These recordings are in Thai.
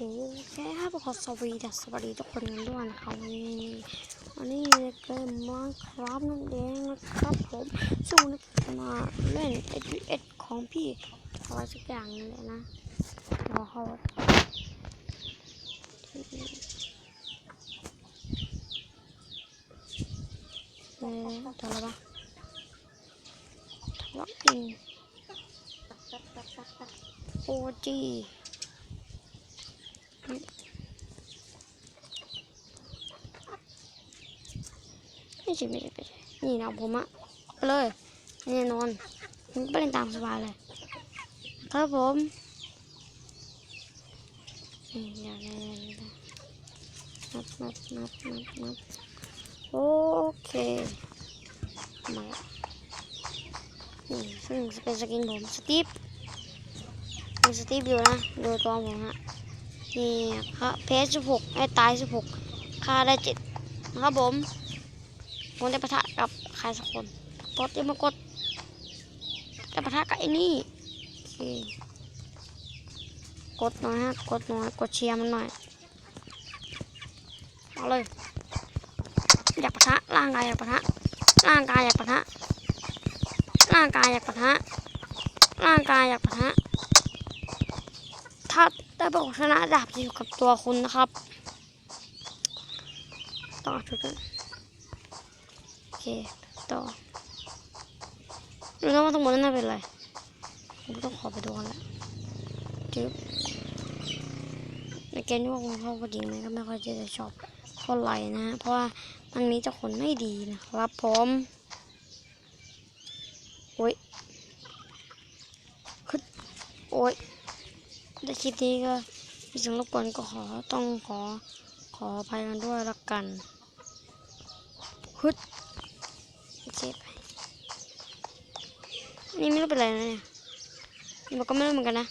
โอเคครับขอสวัสดีสวัสดีทุกคนกันด้วยนะครับวันนี้วันนี้เกมมาครับนั่นเองนะครับผมซึ่วันนี้จะมาเล่น S ของพี่อะไรสักอย่างนี่แหละนะรอเขาที่เอ๊ะทำอะไรบ้างทำอะไรอินโอจี ใช่ไม่ใช่ไม่ใช่นี่นะผมอะไปเลยแน่นอนผมไปเล่นตามสบายเลยครับผมนี่เดี๋ยวเดี๋ยวเดี๋ยวเดี๋ยวนับนับนับนับนับโอเคมานี่ซึ่งเป็นสกินผมสตีฟมีสตีฟอยู่นะดูตัวผมฮะนี่ครับเพจสิบหกไอ้ตายสิบหกค่าได้เจ็ดนะครับผม ผมได้ปะทะกับใครสักคนกดยังมากดได้ปะทะกับไอ้นี่กดหน่อยฮะกดหน่อยกดเชียร์มันหน่อยเอาเลยอยากปะทะร่างกายอยากปะทะร่างกายอยากปะทะร่างกายอยากปะทะร่างกายอยากปะทะถ้าได้บอกชนะดาบจะอยู่กับตัวคุณนะครับต่อชุดกัน เค ต่อรู้แล้วว่าทั้งหมดนั้นน่าเป็นอะไรผมต้องขอไปดูกันละจึ๊บในเกมนี้ว่าคงเข้าก็จริงไหมก็ไม่ค่อยจะชอบเท่าไหร่นะเพราะว่ามันนี้จะขนไม่ดีนะครับผมโอ้ยขึ้นโอ้ยในคลิปนี้ก็มีสิ่งรบกวนก็ขอต้องขอขออภัยกันด้วยละกันฮึด โอเคไปนี่ไม่รู้เป็นอะไรนะเนี่ยนี่ผมก็ไม่รู้เหมือนกันนะ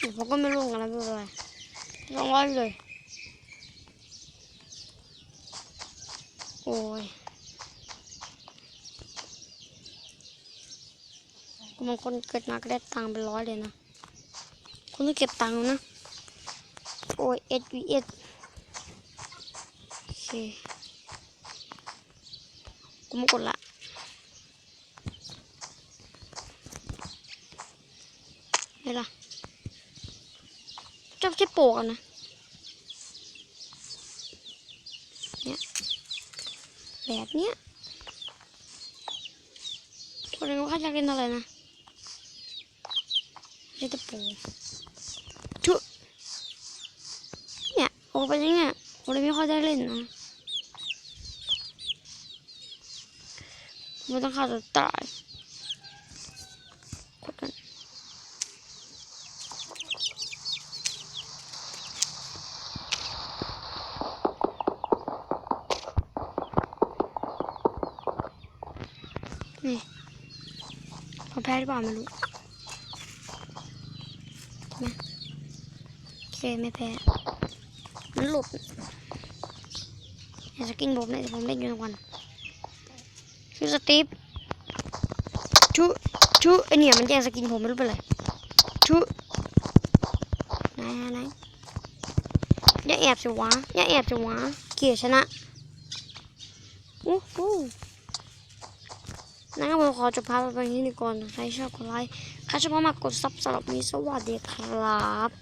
นี่ผมก็ไม่รู้เหมือนกันนะไม่เป็นไรลองร้อยเลย โอ้ยบางคนเกิดมาก็ได้ตังค์เป็นร้อยเลยนะคุณต้องเก็บตังค์นะ โอ้ย S V S โอเค กูไม่กดละเห็นละจ้าใช้โปกันนะเนี่ยแบบเนี้ยตัวเองว่าเขาอยากเล่นอะไรนะเล่นแต่โปชุเนี่ยออกไปยังเนี่ยโอเลยไม่ค่อยได้เล่นนะ ไม่ต้องฆ่าตัวตายกดกันนี่เขาแพ้หรือเปล่าไม่รู้ใช่ไหมโอเคไม่แพ้ มันหลุดอยากจะกินผมเนี่ยแต่ผมเล่นอยู่ทั้งวัน ชื่อสตีฟชูชูไอเนี่ยมันแย่งสกินผมไม่รู้เป็นไรชูไหนไหนอย่าแอบสิวะอย่าแอบสิวะเกียร์ชนะอู้หูนะครับผมขอจบภาพไปที่นี่ก่อนใครชอบกดไลค์ใครชอบมากกดซับสำหรับนี้สวัสดีครับ